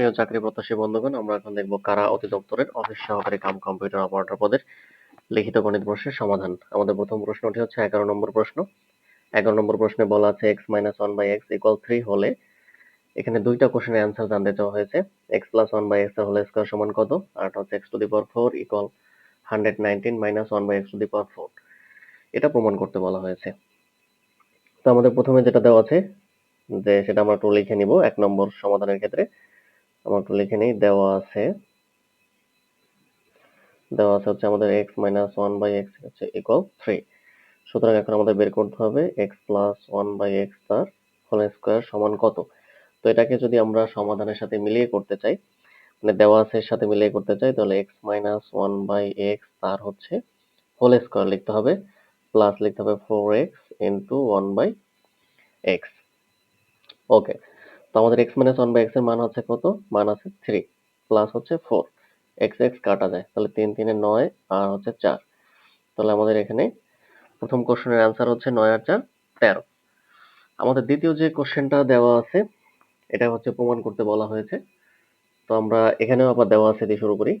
প্রিয় চাকরি প্রত্যাশী বন্ধুগণ, আমরা এখন দেখব কারা অধিদপ্তরের অফিস সহকারী কাম কম্পিউটার অপারেটর পদের লিখিত গণিত প্রশ্নের সমাধান। আমাদের প্রথম প্রশ্নটি হচ্ছে এগারো নম্বর প্রশ্ন। এগারো নম্বর প্রশ্নে বলা আছে x minus one by x equal three হলে এখানে দুইটা কোশ্চেনের অ্যান্সার জানতে চাওয়া হয়েছে। X plus one by x whole square সমান কত? আর হচ্ছে x to the power four equal hundred nineteen minus one by x to the power four এটা প্রমাণ করতে বলা হয়েছে। তো আমাদের প্রথমে যেটা দেওয়া আছে, যে সেটা আমরা একটু লিখে নিব। এক নম্বর সমাধানের ক্ষেত্রে আমরা একটু লিখে নিই, দেওয়া আছে। দেওয়া আছে হচ্ছে আমাদের x minus one by x হচ্ছে ইকুয়াল থ্রি সুতরাং এখন আমাদের বের করতে হবে x plus one by x তার হোল স্কোয়ার সমান কত? তো এটাকে যদি আমরা সমাধানের সাথে মিলিয়ে করতে চাই মানে দেওয়া আছে সাথে মিলিয়ে করতে চাই, তাহলে x minus one by x তার হচ্ছে হোল স্কোয়ার লিখতে হবে প্লাস লিখতে হবে four x into one by x okay তো আমাদের এক্স মাইনাস ওয়ান বাই এক্সের মান হচ্ছে কত? মান আছে থ্রি প্লাস হচ্ছে ফোর এক্স এক্স কাটা যায়। তাহলে তিন তিনে নয় আর হচ্ছে চার। তাহলে আমাদের এখানে প্রথম কোশ্চেনের অ্যান্সার হচ্ছে নয় আর চার, তেরো। আমাদের দ্বিতীয় যে কোশ্চেনটা দেওয়া আছে, এটা হচ্ছে প্রমাণ করতে বলা হয়েছে। তো আমরা এখানেও আবার দেওয়া আছে দিয়ে শুরু করি।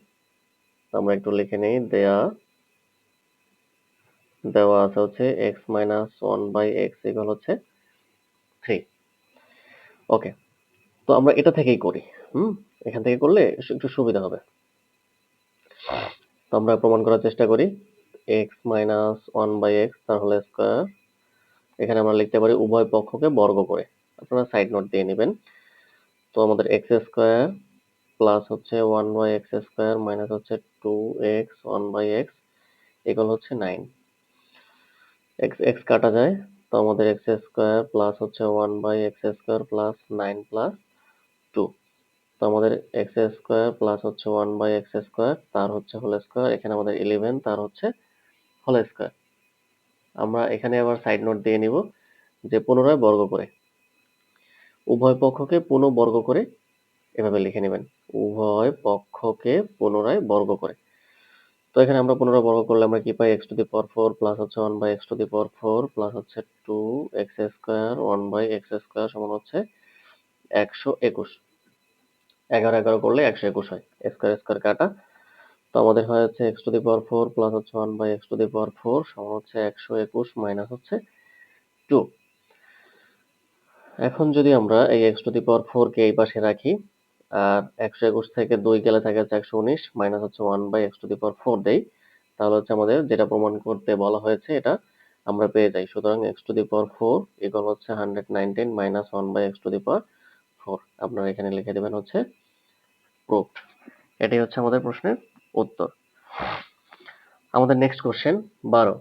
আমরা একটু লিখে নিই, দেয়া, দেওয়া আছে হচ্ছে x minus one by x equal হচ্ছে থ্রি ওকে তো আমরা এটা থেকেই করি, হুম? এখান থেকে করলে একটু সুবিধা হবে। তো আমরা প্রমাণ করার চেষ্টা করি x minus one by x তার হোল স্কোয়ার এখানে আমরা লিখতে পারি উভয় পক্ষকে বর্গ করে। আপনারা সাইড নোট দিয়ে নেবেন। তো আমাদের এক্স স্কোয়ার প্লাস হচ্ছে one by x square minus হচ্ছে two x one by x এগুলো হচ্ছে নাইন এক্স এক্স কাটা যায়, তো আমাদের এক্স স্কোয়ার প্লাস হচ্ছে one by x square plus nine plus তো আমাদের এক্স স্কোয়ার প্লাস হচ্ছে ওয়ান বাই এক্স স্কোয়ার, তার হচ্ছে হোল স্কোয়ার, এখানে আমাদের ইলেভেন তার হচ্ছে হোল স্কোয়ার। আমরা এখানে আবার সাইড নোট দিয়ে নিব যে পুনরায় বর্গ করে। উভয় পক্ষকে পুনঃ বর্গ করে এভাবে লিখে নেবেন। উভয় পক্ষকে পুনরায় বর্গ করে। তো এখানে আমরা পুনরায় বর্গ করলে আমরা কি পাই? X to the power four plus হচ্ছে one by x to the power four plus হচ্ছে two x square one by x square সমান হচ্ছে একশো একুশ। এগারো এগারো করলে একশো একুশ হয়। স্কোয়ার স্কোয়ার কাটা। তো আমাদের হয় হচ্ছে x to the power four plus হচ্ছে one by x to the power four সমান হচ্ছে একশো একুশ মাইনাস হচ্ছে টু এখন যদি আমরা এই x to the power four কে এই পাশে রাখি, আর একশো একুশ থেকে দুই গেলে থাকে হচ্ছে একশো উনিশ মাইনাস হচ্ছে one by x to the power four দেই, তাহলে হচ্ছে আমাদের যেটা প্রমাণ করতে বলা হয়েছে এটা আমরা পেয়ে যাই। সুতরাং x to the power four equal হচ্ছে hundred nineteen minus one by x to the power four আপনারা এখানে লিখে দেবেন হচ্ছে প্রুফ এটাই হচ্ছে আমাদের প্রশ্নের উত্তর। আমাদের নেক্সট কোশ্চেন বারো।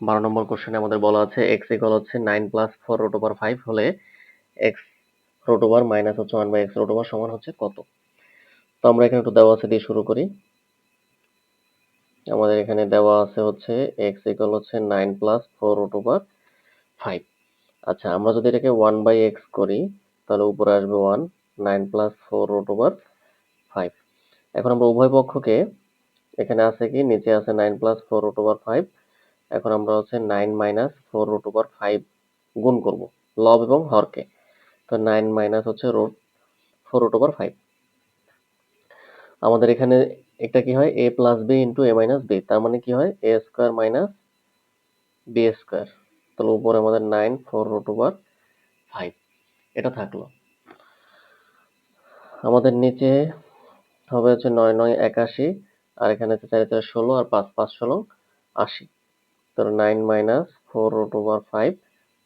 বারো নম্বর কোশ্চেনে আমাদের বলা আছে এক্স ইকুয়াল হচ্ছে nine plus four root over five হলে এক্স রোট ওভার মাইনাস হচ্ছে one by x root over সমান হচ্ছে কত? তো আমরা এখানে একটু দেওয়া আছে দিয়ে শুরু করি। আমাদের এখানে দেওয়া আছে হচ্ছে এক্স ইকুয়াল হচ্ছে nine plus four root over five আচ্ছা আমরা যদি এটাকে ওয়ান বাই এক্স করি, তাহলে উপরে আসবে one nine plus four root over five এখন আমরা উভয় পক্ষকে, এখানে আছে কি? নিচে আছে nine plus four root over five এখন আমরা হচ্ছে nine minus four root over five গুণ করব, লব এবং হরকে। তো নাইন মাইনাস হচ্ছে root four root over five আমাদের এখানে এটা কি হয়? A plus B into A minus B তার মানে কি হয়? A square minus B square তাহলে উপরে আমাদের nine four root over five এটা থাকল। আমাদের নিচে হবে হচ্ছে নয় নয়, একাশি, আর এখানে হচ্ছে চারি, চার, ষোলো, আর পাঁচ পাঁচ, ষোলো, আশি। তো nine minus four root over five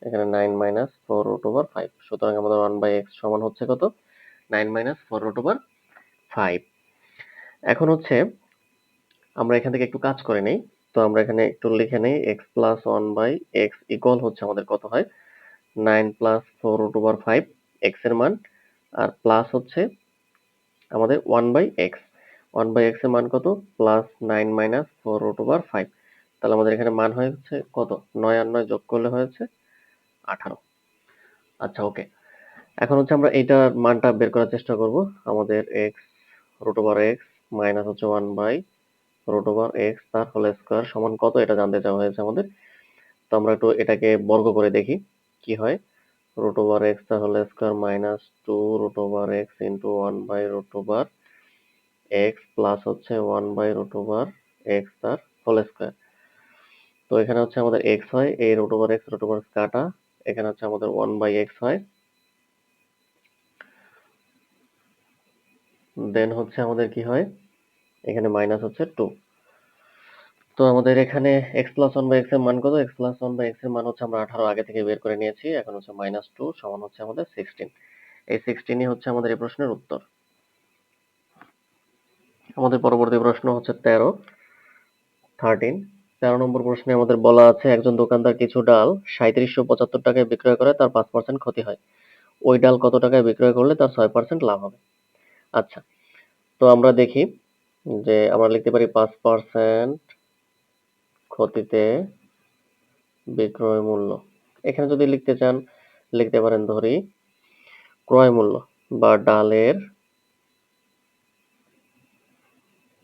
এখানে nine minus four root over five সুতরাং আমাদের ওয়ান বাই এক্স সমান হচ্ছে কত? Nine minus four root over five এখন হচ্ছে আমরা এখান থেকে একটু কাজ করে নেই। তো আমরা এখানে একটু লিখে নেই x plus one by x equal হচ্ছে আমাদের কত হয়? Nine plus four root over five এক্সের মান। আর প্লাস হচ্ছে আমাদের one by x one by এক্সের মান কত? Plus nine minus four root over five তাহলে আমাদের এখানে মান হয়েছে কত? নয় আর নয় যোগ করলে হয়েছে আঠারো। আচ্ছা ওকে এখন হচ্ছে আমরা এইটার মানটা বের করার চেষ্টা করব। আমাদের x root over x minus হচ্ছে one by root over x তার হোল স্কোয়ার সমান কত? এটা জানতে চাওয়া হয়েছে আমাদের। তো আমরা একটু এটাকে বর্গ করে দেখি, কি হয়? রুট ওভার এক্স তার whole square minus two root over x into one by root over x plus হচ্ছে one by root over x তার হোল স্কোয়ার তো এখানে হচ্ছে আমাদের এক্স হয়, এই root over x root over কাটা, এখানে হচ্ছে আমাদের ওয়ান বাই এক্স হয়। দেন হচ্ছে আমাদের কি হয়? এখানে মাইনাস হচ্ছে টু তো আমাদের এখানে এক্স প্লাস ওয়ান বাই এক্সের মান কত? এক্স প্লাস ওয়ান বাই এক্সের মান হচ্ছে আমরা আঠারো আগে থেকে বের করে নিয়েছি, এখন হচ্ছে মাইনাস টু সমান হচ্ছে আমাদের সিক্সটিন এই সিক্সটিনই হচ্ছে আমাদের এই প্রশ্নের উত্তর। আমাদের পরবর্তী প্রশ্ন হচ্ছে তেরো থার্টিন তেরো নম্বর প্রশ্নে আমাদের বলা আছে, একজন দোকানদার কিছু ডাল সাঁত্রিশশো পঁচাত্তর টাকায় বিক্রয় করে, তার পাঁচ পার্সেন্ট ক্ষতি হয়। ওই ডাল কত টাকায় বিক্রয় করলে তার ছয় পার্সেন্ট লাভ হবে। আচ্ছা তো আমরা দেখি যে আমরা লিখতে পারি পাঁচ পার্সেন্ট ক্ষতিতে বিক্রয় মূল্য। এখানে যদি লিখতে চান, লিখতে পারেন ধরি, ক্রয় মূল্য বা ডালের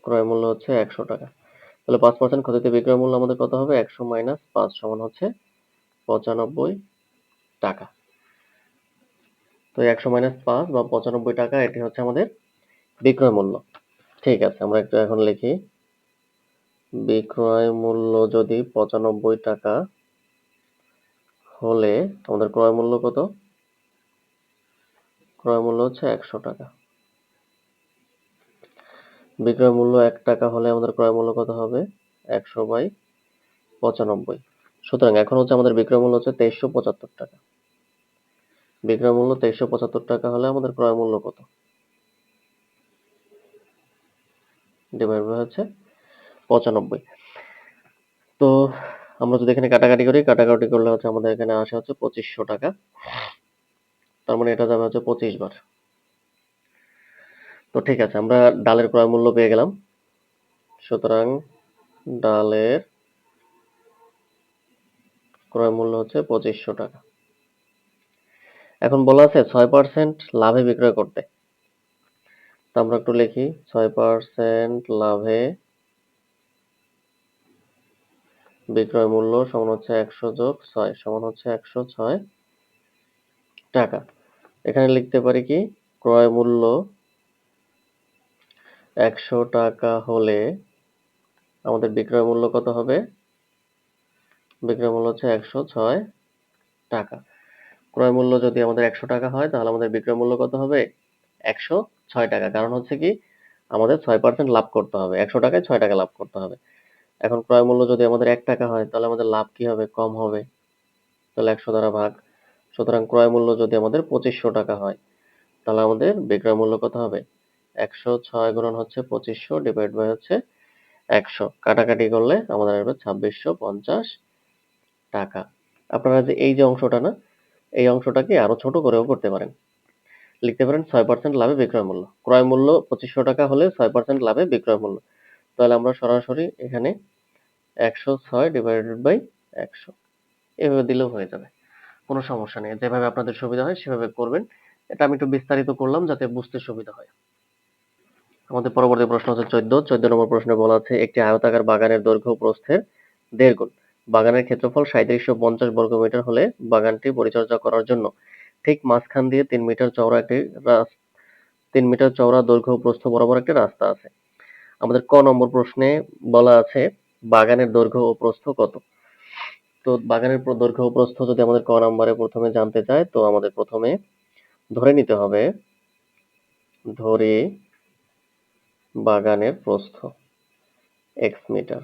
ক্রয় মূল্য হচ্ছে একশো টাকা। তাহলে পাঁচ পার্সেন্ট ক্ষতিতে বিক্রয় মূল্য আমাদের কত হবে? একশো মাইনাস পাঁচ সমান হচ্ছে পঁচানব্বই টাকা। তো একশো মাইনাস পাঁচ বা পঁচানব্বই টাকা, এটি হচ্ছে আমাদের বিক্রয় মূল্য। ঠিক আছে, আমরা একটু এখন লিখি। বিক্রয় মূল্য যদি পঁচানব্বই টাকা হলে আমাদের ক্রয় মূল্য কত? ক্রয় মূল্য হচ্ছে একশো টাকা। বিক্রয় মূল্য এক টাকা হলে আমাদের ক্রয় মূল্য কত হবে? একশো বাই পঁচানব্বই। সুতরাং এখন হচ্ছে আমাদের বিক্রয় মূল্য হচ্ছে তেইশশো পঁচাত্তর টাকা। বিক্রয় মূল্য তেইশশো পঁচাত্তর টাকা হলে আমাদের ক্রয় মূল্য কত? ডিভাইড বাই হচ্ছে পঁচানব্বই। তো আমরা যদি এখানে কাটাকাটি করি, কাটাকাটি করলে হচ্ছে আমাদের এখানে আসে হচ্ছে পঁচিশশো টাকা। তার মানে এটা যাবে হচ্ছে পঁচিশ বার। তো ঠিক আছে, আমরা ডালের ক্রয় মূল্য পেয়ে গেলাম। সুতরাং ডালের ক্রয় মূল্য হচ্ছে পঁচিশশো টাকা। এখন বলা আছে ছয় পার্সেন্ট লাভে বিক্রয় করতে। আমরা একটু লিখি। ছয় পার্সেন্ট লাভে বিক্রয় মূল্য সমান হচ্ছে একশো যোগ ছয়, সমান হচ্ছে একশো ছয় টাকা। এখানে লিখতে পারি কি? ক্রয় মূল্য একশো টাকা হলে আমাদের বিক্রয় মূল্য কত হবে? বিক্রয় মূল্য হচ্ছে একশো ছয় টাকা। ক্রয় মূল্য যদি আমাদের একশো টাকা হয়, তাহলে আমাদের বিক্রয় মূল্য কত হবে? একশো ছয় টাকা। কারণ হচ্ছে কি, আমাদের ছয় পার্সেন্ট লাভ করতে হবে। একশো টাকায় ছয় টাকা লাভ করতে হবে। এখন ক্রয় মূল্য যদি আমাদের এক টাকা হয়, তাহলে আমাদের লাভ কি হবে? কম হবে। তাহলে একশো দ্বারা ভাগ। সুতরাং ক্রয় মূল্য যদি আমাদের পঁচিশশো টাকা হয়, তাহলে আমাদের বিক্রয় মূল্য কত হবে? একশো ছয় গুণন হচ্ছে পঁচিশশো ডিভাইড বাই হচ্ছে একশো। কাটাকাটি করলে আমাদের আসবে ছাব্বিশশো পঞ্চাশ টাকা। আপনারা যে এই যে অংশটা না, এই অংশটাকে আরও ছোট করেও করতে পারেন। লিখতে পারেন ছয় পার্সেন্ট লাভে বিক্রয় মূল্য। ক্রয় মূল্য পঁচিশশো টাকা হলে ছয় পার্সেন্ট লাভে বিক্রয় মূল্য। তাহলে আমরা সরাসরি এখানে একশো ছয় ডিভাইডেড বাই একশো। এভাবে দিলেও হয়ে যাবে। কোনো সমস্যা নেই। যেভাবে আপনাদের সুবিধা হয় সেভাবে করবেন। এটা আমি একটু বিস্তারিত করলাম যাতে বুঝতে সুবিধা হয়। আমাদের পরবর্তী প্রশ্ন হচ্ছে চোদ্দ। চোদ্দ নম্বর প্রশ্নে বলা আছে, একটি আয়তাকার বাগানের দৈর্ঘ্য প্রস্থের দেড় গুণ। বাগানের ক্ষেত্রফল সাঁত্রিশশো পঞ্চাশ বর্গমিটার হলে বাগানটি পরিচর্যা করার জন্য ঠিক মাঝখান দিয়ে তিন মিটার চওড়া একটি তিন মিটার চওড়া দৈর্ঘ্য প্রস্থ বরাবর একটি রাস্তা আছে। আমাদের ক নম্বর প্রশ্নে বলা আছে, বাগানের দৈর্ঘ্য ও প্রস্থ কত? তো বাগানের দৈর্ঘ্য ও প্রস্থ যদি আমাদের ক নম্বরে প্রথমে জানতে চায়, তো আমাদের প্রথমে ধরে নিতে হবে, ধরে বাগানের প্রস্থ এক্স মিটার।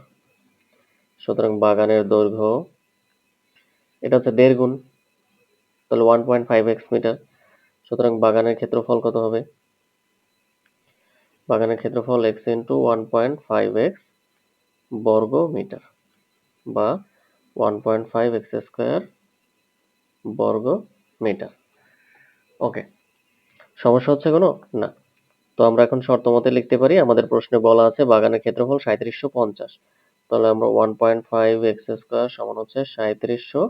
সুতরাং বাগানের দৈর্ঘ্য, এটা হচ্ছে দেড় গুণ। তাহলে one point five x metre সুতরাং বাগানের ক্ষেত্রফল কত হবে? বাগানের ক্ষেত্রফল x into one point five x বর্গ মিটার বা one point five x square বর্গ মিটার ওকে সমস্যা হচ্ছে কোনো? না। তো আমরা এখন শর্ত মতে লিখতে পারি, আমাদের প্রশ্নে বলা আছে বাগানের ক্ষেত্রফল সাঁত্রিশশো পঞ্চাশ। তাহলে আমরা one point five x square সমান হচ্ছে সাঁত্রিশশো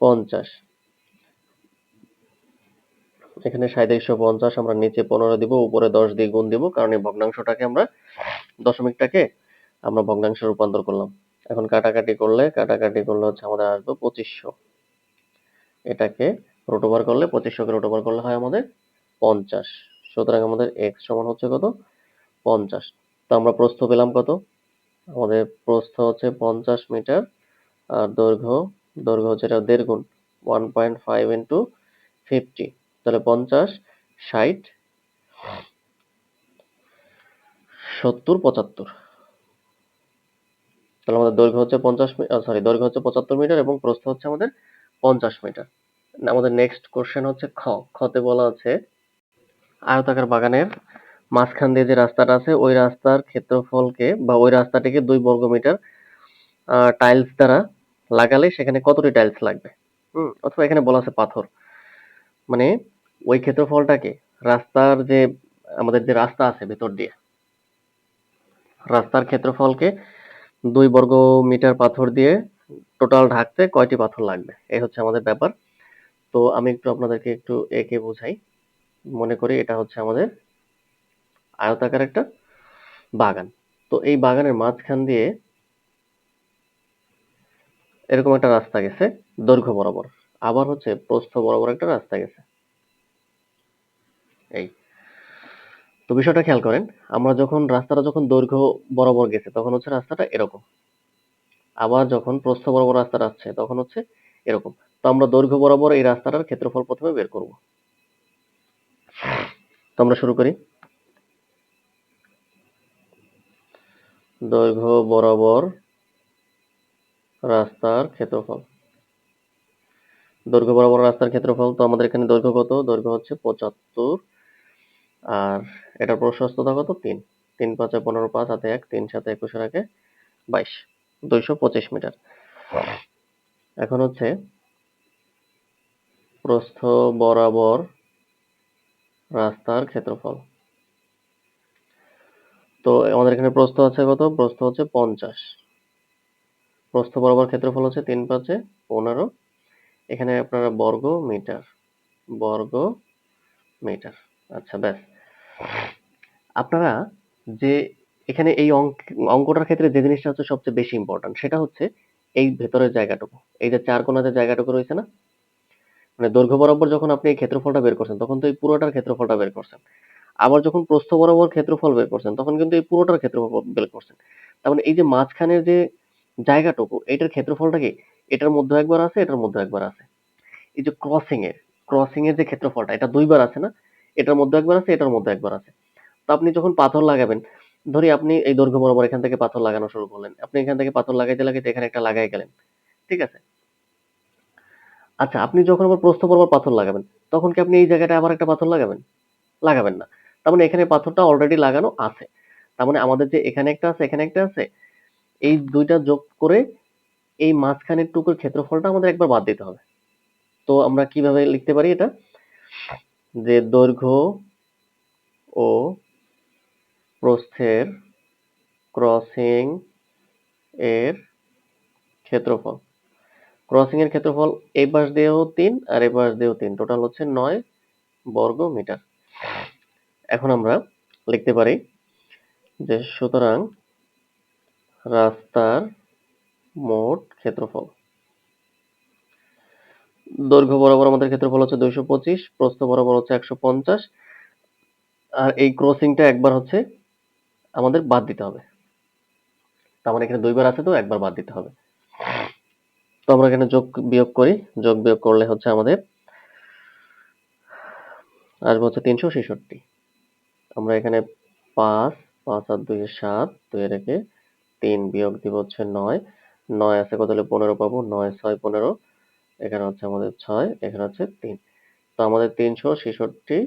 পঞ্চাশ। এখানে সাঁত্রিশশো পঞ্চাশ, আমরা নিচে পনেরো দিব, উপরে দশ দিয়ে গুণ দিব, কারণ এই ভগ্নাংশটাকে আমরা দশমিকটাকে আমরা ভগ্নাংশে রূপান্তর করলাম। এখন কাটাকাটি করলে কাটাকাটি করলে হচ্ছে আমাদের আসবে পঁচিশশো। এটাকে রুট ওভার করলে, পঁচিশশোকে রুট ওভার করলে হয় আমাদের পঞ্চাশ। সুতরাং আমাদের এক্স সমান হচ্ছে কত? পঞ্চাশ। তো আমরা প্রস্থ পেলাম কত? আমাদের প্রস্থ হচ্ছে পঞ্চাশ মিটার, আর দৈর্ঘ্য দৈর্ঘ্য হচ্ছে এটা দেড় গুণ one point five into fifty তাহলে পঞ্চাশ, ষাট, সত্তর, পঁচাত্তর। তাহলে আমাদের দৈর্ঘ্য হচ্ছে পঞ্চাশ সরি দৈর্ঘ্য হচ্ছে পঁচাত্তর মিটার এবং প্রস্থ হচ্ছে আমাদের পঞ্চাশ মিটার। আমাদের নেক্সট কোশ্চেন হচ্ছে খ। খতে বলা আছে, আয়তাকার বাগানের মাঝখান দিয়ে যে রাস্তাটা আছে, ওই রাস্তার ক্ষেত্রফলকে বা ওই রাস্তাটিকে দুই বর্গ মিটার টাইলস দ্বারা লাগালে সেখানে কতটি টাইলস লাগবে? হুম, অথবা এখানে বলা আছে পাথর। মানে ওই ক্ষেত্রফলটাকে রাস্তার যে, আমাদের যে রাস্তা আছে ভেতর দিয়ে, রাস্তার ক্ষেত্রফলকে দুই বর্গ মিটার পাথর দিয়ে টোটাল ঢাকতে কয়টি পাথর লাগবে? এই হচ্ছে আমাদের ব্যাপার। তো আমি একটু আপনাদেরকে একটু একে বোঝাই। মনে করি এটা হচ্ছে আমাদের আয়তাকার একটা বাগান। তো এই বাগানের মাঝখান দিয়ে এরকম একটা রাস্তা গেছে, দৈর্ঘ্য বরাবর। আবার হচ্ছে প্রস্থ বরাবর একটা রাস্তা গেছে। এই। তো বিষয়টা খেয়াল করেন, আমরা যখন রাস্তাটা যখন দৈর্ঘ্য বরাবর গেছে, তখন হচ্ছে রাস্তাটা এরকম। আবার যখন প্রস্থ বরাবর রাস্তাটা আসছে, তখন হচ্ছে এরকম। তো আমরা দৈর্ঘ্য বরাবর এই রাস্তাটার ক্ষেত্রফল প্রথমে বের করব। তো আমরা শুরু করি। দৈর্ঘ্য বরাবর রাস্তার ক্ষেত্রফল। দৈর্ঘ্য বরাবর রাস্তার ক্ষেত্রফল, তো আমাদের এখানে দৈর্ঘ্য কত? দৈর্ঘ্য হচ্ছে পঁচাত্তর। আর এটার প্রশস্ততা কত? তিন। তিন পাঁচে পনেরো, পাঁচ হাতে এক, তিন সাথে একুশের আগে বাইশ। দুইশো পঁচিশ মিটার। এখন হচ্ছে প্রস্থ বরাবর রাস্তার ক্ষেত্রফল। তো আমাদের এখানে প্রস্থ আছে কত? প্রস্থ হচ্ছে পঞ্চাশ। প্রস্থ বরাবর ক্ষেত্রফল হচ্ছে তিন পাঁচে পনেরো এখানে আপনারা বর্গ মিটার বর্গ মিটার। আচ্ছা ব্যাস। আপনারা যে এখানে এই অঙ্ক অঙ্কটার ক্ষেত্রে যে জিনিসটা হচ্ছে সবচেয়ে বেশি ইম্পর্টেন্ট সেটা হচ্ছে এই ভেতরের জায়গাটুকু। এই যে চার কোনা যে জায়গাটুকু রয়েছে না? মানে দৈর্ঘ্য বরাবর যখন আপনি এই ক্ষেত্রফলটা বের করছেন, তখন তো এই পুরোটার ক্ষেত্রফলটা বের করছেন। আবার যখন প্রস্থ বরাবর ক্ষেত্রফল বের করছেন, তখন কিন্তু এই পুরোটার ক্ষেত্রফল বের করছেন। তার মানে এই যে মাঝখানের যে জায়গাটুকু, এটার ক্ষেত্রফলটা কি? এটার মধ্যে একবার আছে, এটার মধ্যে একবার আছে। এই যে ক্রসিং এর ক্রসিং এর যে ক্ষেত্রফলটা, এটা দুইবার আছে না? এটার মধ্যে একবার আছে, এটার মধ্যে একবার আছে। তো আপনি যখন পাথর লাগাবেন, ধরি আপনি এই দৈর্ঘ্য বরাবর এখান থেকে পাথর লাগানো শুরু করলেন। আপনি এখান থেকে পাথর লাগাইতে লাগাইতে এখানে একটা লাগাই গেলেন। ঠিক আছে? আচ্ছা আপনি যখন আবার প্রস্থ বরাবর পাথর লাগাবেন, তখন কি আপনি এই জায়গাটা আবার একটা পাথর লাগাবেন? লাগাবেন না। তার মানে এখানে পাথরটা অলরেডি লাগানো আছে। তার মানে আমাদের যে এখানে একটা আছে, এখানে একটা আছে, এই দুইটা যোগ করে এই মাঝখানের টুকুর ক্ষেত্রফলটা আমাদের একবার বাদ দিতে হবে। তো আমরা কীভাবে লিখতে পারি এটা? যে দৈর্ঘ্য ও প্রস্থের ক্রসিং এর ক্ষেত্রফল। ক্রসিং এর ক্ষেত্রফল এই পাশ দিয়েও তিন আর এই পাশ দিয়েও তিন। টোটাল হচ্ছে নয় বর্গ মিটার। এখন আমরা লিখতে পারি যে সুতরাং রাস্তার মোট ক্ষেত্রফল। দৈর্ঘ্য বরাবর আমাদের ক্ষেত্রফল হচ্ছে দুইশো পঁচিশ, প্রস্থ বরাবর হচ্ছে একশো পঞ্চাশ, আর এই ক্রসিংটা একবার হচ্ছে আমাদের বাদ দিতে হবে। তার মানে এখানে দুইবার আছে তো, একবার বাদ দিতে হবে। তো আমরা এখানে যোগ বিয়োগ করি, যোগ বিয়োগ করলে হচ্ছে আমাদের আসবে হচ্ছে তিনশো ছেষট্টি। আমরা এখানে পাঁচ পাঁচ আর দুই সাত দুই রেখে তিন বিয়োগ দিব হচ্ছে নয়। নয় আছে কত হলে পনেরো পাবো? নয়, ছয়, পনেরো। এখানে হচ্ছে আমাদের ছয়, এখানে হচ্ছে তিন। তো আমাদের তিনশো ছেষট্টি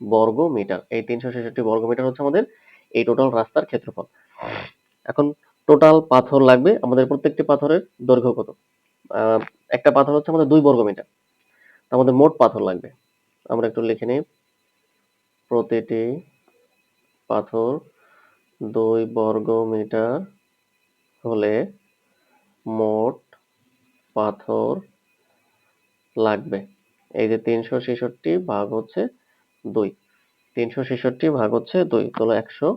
বর্গ মিটার এই তিনশো ছেষট্টি বর্গ মিটার হচ্ছে আমাদের এই টোটাল রাস্তার ক্ষেত্রফল। এখন টোটাল পাথর লাগবে আমাদের প্রত্যেকটি পাথরের দৈর্ঘ্য কত? একটা পাথর হচ্ছে আমাদের দুই বর্গ মিটার আমাদের মোট পাথর লাগবে। আমরা একটু লিখে নিই। প্রতিটি পাথর দুই বর্গ মিটার হলে মোট পাথর লাগবে। এই যে তিনশো ছেষট্টি ভাগ হচ্ছে দুই। তিনশো ছেষট্টি ভাগ হচ্ছে দুই, তাহলে একশো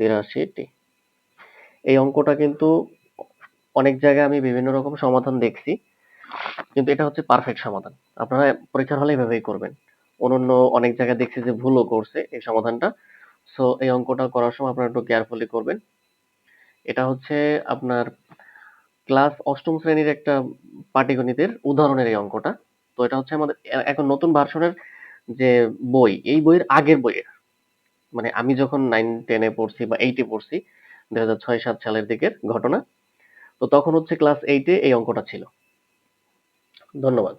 তিরাশিটি। এই অঙ্কটা কিন্তু অনেক জায়গায় আমি বিভিন্ন রকম সমাধান দেখছি, কিন্তু এটা হচ্ছে পারফেক্ট সমাধান। আপনারা পরীক্ষার হলে এভাবেই করবেন। অন্যান্য অনেক জায়গায় দেখছি যে ভুলও করছে এই সমাধানটা। সো এই অঙ্কটা করার সময় আপনারা একটু কেয়ারফুলি করবেন। এটা হচ্ছে আপনার ক্লাস অষ্টম শ্রেণির একটা পাটিগণিতের উদাহরণের এই অঙ্কটা। তো এটা হচ্ছে আমাদের এখন নতুন ভার্সনের যে বই, এই বইয়ের আগের বইয়ের। মানে আমি যখন নাইন টেনে পড়ছি বা এইটে পড়ছি, দুই হাজার ছয়, সাত সালের দিকের ঘটনা, তো তখন হচ্ছে ক্লাস এইটে এই অঙ্কটা ছিল। ধন্যবাদ।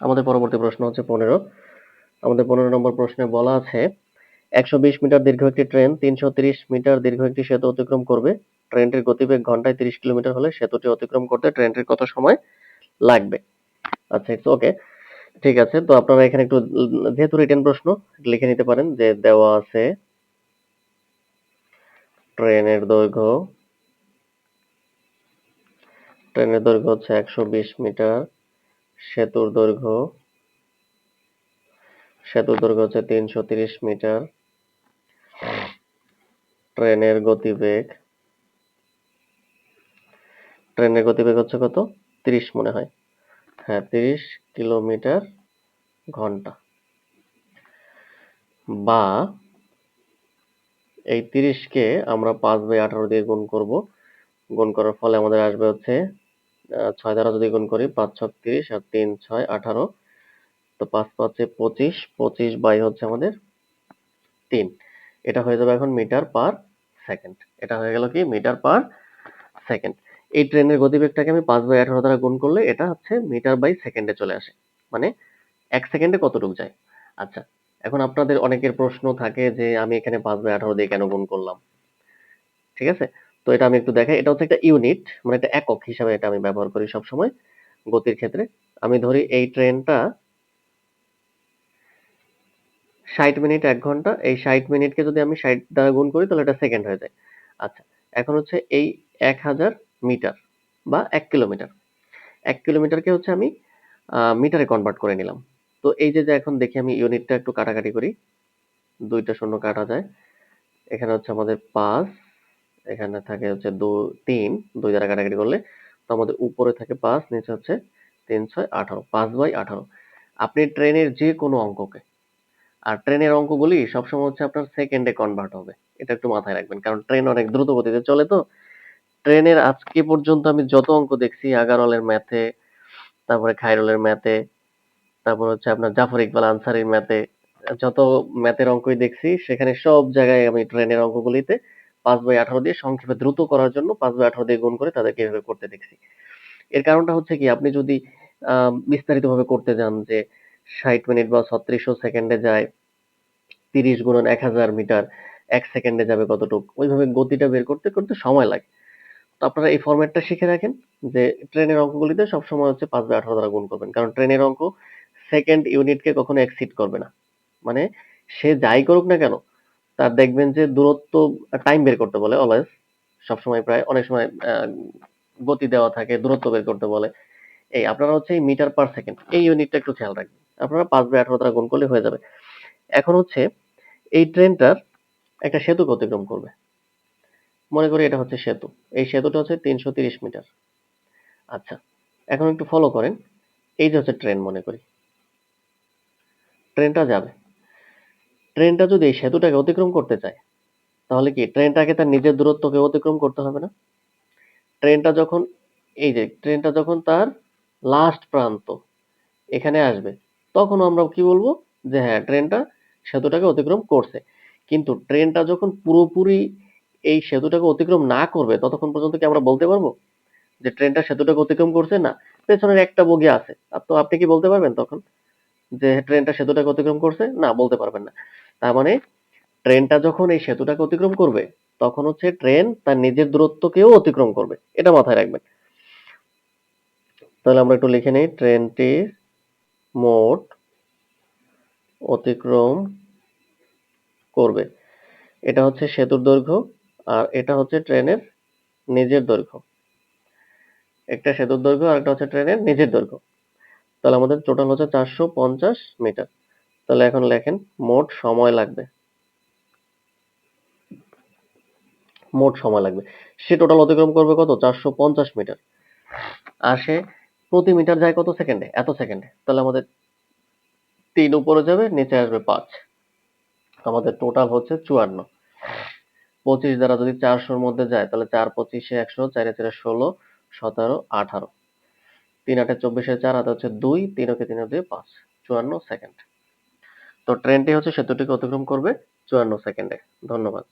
আমাদের পরবর্তী প্রশ্ন হচ্ছে পনেরো। আমাদের পনেরো নম্বর প্রশ্নে বলা আছে, একশো বিশ মিটার দীর্ঘ একটি ট্রেন, তিনশো মিটার দীর্ঘ একটি সেতু অতিক্রম করবে। ট্রেনটির গতিবেগ ঘন্টায় তিরিশ কিলোমিটার হলে সেতুটি অতিক্রম করতে ট্রেনটির কত সময় লাগবে? আচ্ছা ইটস ওকে ঠিক আছে, তো আপনারা এখানে একটু, যেহেতু রিটেন প্রশ্ন, লিখে নিতে পারেন যে দেওয়া আছে ট্রেনের দৈর্ঘ্য ট্রেনের দৈর্ঘ্য হচ্ছে একশো বিশ মিটার, সেতুর দৈর্ঘ্য সেতুর দৈর্ঘ্য হচ্ছে তিনশো তিরিশ মিটার, ট্রেনের গতিবেগ ট্রেনের গতিবেগ হচ্ছে কত? তিরিশ মনে হয়। হ্যাঁ তিরিশ কিলোমিটার ঘণ্টা। বা এই তিরিশকে আমরা পাঁচ বাই আঠারো দিয়ে গুণ করব। গুণ করার ফলে আমাদের আসবে হচ্ছে ছয় দ্বারা যদি গুণ করি, পাঁচ ছক তিরিশ আর তিন ছয় আঠারো, তো পাঁচ পাঁচে পঁচিশ পঁচিশ বাই হচ্ছে আমাদের তিন। এটা হয়ে যাবে এখন মিটার পার সেকেন্ড। এটা হয়ে গেল কি? Metre per second. এই ট্রেনের গতিবেগটাকে আমি পাঁচ বাই আঠারো দ্বারা গুণ করলে এটা হচ্ছে মিটার বাই সেকেন্ডে চলে আসে। মানে এক সেকেন্ডে কতটুকু যায়? আচ্ছা এখন আপনাদের অনেকের প্রশ্ন থাকে যে আমি এখানে পাঁচ বাই আঠারো দিয়ে কেন গুণ করলাম? ঠিক আছে? তো এটা আমি একটু দেখাই। এটা হচ্ছে একটা ইউনিট মানে একটা একক হিসাবে এটা আমি ব্যবহার করি সব সময় গতির ক্ষেত্রে। আমি ধরি এই ট্রেনটা ষাট মিনিট, এক ঘণ্টা। এই ষাট মিনিটকে যদি আমি ষাট দ্বারা গুণ করি তাহলে এটা সেকেন্ড হয়ে যায়। আচ্ছা এখন হচ্ছে এই এক হাজার মিটার বা এক কিলোমিটার। এক কিলোমিটারকে হচ্ছে আমি মিটারে কনভার্ট করে নিলাম। তো এই যে এখন দেখি আমি ইউনিটটা একটু কাটাকাটি করি। দুইটা শূন্য কাটা যায়। এখানে হচ্ছে আমাদের পাঁচ, এখানে থাকে হচ্ছে দু, তিন, দুই দ্বারা কাটাকাটি করলে তো আমাদের উপরে থাকে পাঁচ, নিচে হচ্ছে তিন, ছয়, আঠারো, পাঁচ বাই আঠারো। আপনি ট্রেনের যে কোনো অঙ্ককে, আর ট্রেনের অঙ্কগুলি সবসময় হচ্ছে আপনার সেকেন্ডে কনভার্ট হবে। এটা একটু মাথায় রাখবেন, কারণ ট্রেন অনেক দ্রুত গতিতে চলে তো ট্রেনের আজকে পর্যন্ত আমি যত অঙ্ক দেখছি আগারলের ম্যাথে তারপরে খাইরুলের ম্যাথে তারপর হচ্ছে আপনার জাফর ইকবাল আনসারির ম্যাথে যত ম্যাথের অঙ্কই দেখছি, সেখানে সব জায়গায় আমি ট্রেনের অঙ্কগুলিতে পাঁচ বাই আঠারো দিয়ে সংক্ষেপে দ্রুত করার জন্য পাঁচ বাই আঠারো দিয়ে গুণ করে তাদেরকে এভাবে করতে দেখছি। এর কারণটা হচ্ছে কি, আপনি যদি, আহ বিস্তারিত ভাবে করতে যান যে ষাট মিনিট বা ছত্রিশশো সেকেন্ডে যায়, তিরিশ গুণন এক হাজার মিটার, এক সেকেন্ডে যাবে কতটুকু, ওইভাবে গতিটা বের করতে করতে সময় লাগে। তো আপনারা এই ফরম্যাটটা শিখে রাখেন যে ট্রেনের অঙ্কগুলিতে সবসময় হচ্ছে পাঁচ বাই আঠারো দ্বারা গুণ করবেন। কারণ ট্রেনের অঙ্ক সেকেন্ড ইউনিটকে কখনো এক্সিড করবে না। মানে সে যাই করুক না কেন, তার দেখবেন যে দূরত্ব টাইম বের করতে বলে অলওয়েজ সবসময় প্রায় অনেক সময় গতি দেওয়া থাকে, দূরত্ব বের করতে বলে। এই আপনারা হচ্ছে এই মিটার পার সেকেন্ড এই ইউনিটটা একটু খেয়াল রাখবেন। আপনারা পাঁচ বাই আঠারো দ্বারা গুণ করলে হয়ে যাবে। এখন হচ্ছে এই ট্রেনটার একটা সেতু অতিক্রম করবে। মনে করি এটা হচ্ছে সেতু। এই সেতুটা হচ্ছে তিনশো তিরিশ মিটার। আচ্ছা এখন একটু ফলো করেন। এই যে হচ্ছে ট্রেন মনে করি। ট্রেনটা যাবে। ট্রেনটা যদি এই সেতুটাকে অতিক্রম করতে চায়, তাহলে কি ট্রেনটাকে তার নিজের দূরত্বকে অতিক্রম করতে হবে না? ট্রেনটা যখন, এই যে ট্রেনটা যখন তার লাস্ট প্রান্ত এখানে আসবে, তখন আমরা কি বলব? যে হ্যাঁ ট্রেনটা সেতুটাকে অতিক্রম করছে। কিন্তু ট্রেনটা যখন পুরোপুরি এই সেতুটাকে অতিক্রম না করবে, ততক্ষণ পর্যন্ত কি আমরা বলতে পারব? যে ট্রেনটা সেতুটাকে অতিক্রম করছে? না, পেছনের একটা বগি আছে। তো আপনি কি বলতে পারবেন তখন? যে ট্রেনটা সেতুটাকে অতিক্রম করছে? না, বলতে পারবেন না। তার মানে ট্রেনটা যখন এই সেতুটাকে অতিক্রম করবে, তখন হচ্ছে ট্রেন তার নিজের দূরত্বকেও অতিক্রম করবে। এটা মাথায় রাখবেন। তাহলে আমরা একটু লিখে নিই, ট্রেনটি মোট অতিক্রম করবে। এটা হচ্ছে সেতুর দৈর্ঘ্য। আর এটা হচ্ছে ট্রেনের নিজের দৈর্ঘ্য। একটা সেতুর দৈর্ঘ্য আর একটা হচ্ছে ট্রেনের নিজের দৈর্ঘ্য। তাহলে আমাদের টোটাল হচ্ছে চারশো পঞ্চাশ মিটার। তাহলে এখন লেখেন, মোট সময় লাগবে। মোট সময় লাগবে। সে টোটাল অতিক্রম করবে কত? চারশো পঞ্চাশ মিটার। আর সে প্রতি মিটার যায় কত? সেকেন্ডে। এত সেকেন্ডে। তাহলে আমাদের তিন উপরে যাবে, নিচে আসবে পাঁচ। আমাদের টোটাল হচ্ছে চুয়ান্ন। পঁচিশ দ্বারা যদি চারশোর মধ্যে যায়, তাহলে চার পঁচিশে একশো, চারে চারে ষোলো, সতেরো, আঠারো। তিন আটে চব্বিশে চার, হাতে হচ্ছে দুই, তিন ওকে তিন দুই, পাঁচ। চুয়ান্ন সেকেন্ড তো ট্রেনটি হচ্ছে সেতুটিকে অতিক্রম করবে চুয়ান্ন সেকেন্ডে ধন্যবাদ।